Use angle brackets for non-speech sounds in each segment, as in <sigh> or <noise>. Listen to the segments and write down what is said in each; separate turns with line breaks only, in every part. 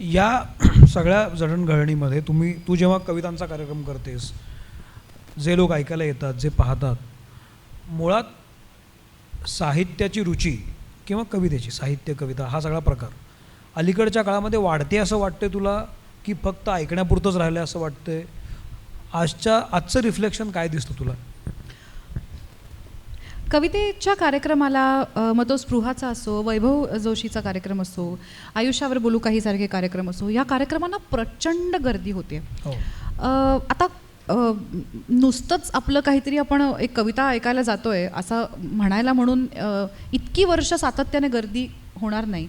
या <clears throat> सगळ्या जडणघडणीमध्ये तुम्ही तू जेव्हा कवितांचा कार्यक्रम करतेस जे लोक ऐकायला येतात जे पाहतात मुळात साहित्याची रुची किंवा कवितेची साहित्य कविता हा सगळा प्रकार अलीकडच्या काळामध्ये वाढते असं वाटते तुला की फक्त ऐकण्यापुरतंच राहिलं असं वाटतंय? आजच्या आजचं रिफ्लेक्शन काय दिसतं तुला?
कवितेच्या कार्यक्रमाला मग तो स्पृहाचा असो वैभव जोशीचा कार्यक्रम असो आयुष्यावर बोलू काही सारखे कार्यक्रम असो या कार्यक्रमांना प्रचंड गर्दी होते.
हो.
आता नुसतंच आपलं काहीतरी आपण एक कविता ऐकायला जातोय असं म्हणायला म्हणून इतकी वर्ष सातत्याने गर्दी होणार नाही.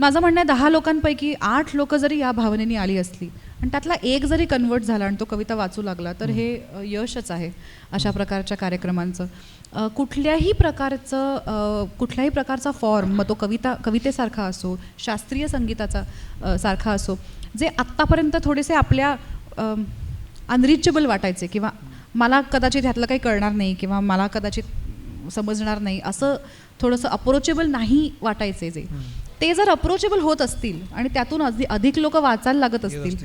माझं म्हणणं आहे दहा लोकांपैकी आठ लोक जरी या भावनेने आली असली आणि त्यातला एक जरी कन्वर्ट झाला आणि तो कविता वाचू लागला तर हे यशच आहे अशा प्रकारच्या कार्यक्रमांचं. कुठल्याही प्रकारचं कुठल्याही प्रकारचा फॉर्म मग तो कविता कवितेसारखा असो शास्त्रीय संगीताचा सारखा असो जे आत्तापर्यंत थोडेसे आपल्या अनरिचेबल वाटायचे किंवा मला कदाचित ह्यातलं काही कळणार नाही किंवा मला कदाचित समजणार नाही असं थोडंसं अप्रोचेबल नाही वाटायचे जे. ते जर अप्रोचेबल होत असतील आणि त्यातून अधि अधिक लोक वाचायला लागत असतील.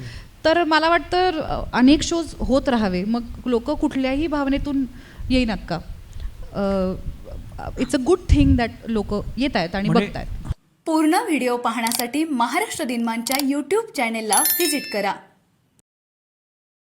तर मला वाटतं अनेक शोज होत राहावे. मग लोक कुठल्याही भावनेतून येईनात का? It's a good thing that लोक येत आहेत आणि
म्हणजे-
बघतायत.
पूर्ण व्हिडिओ पाहण्यासाठी महाराष्ट्र दिनमानच्या यूट्यूब चॅनेलला व्हिजिट करा.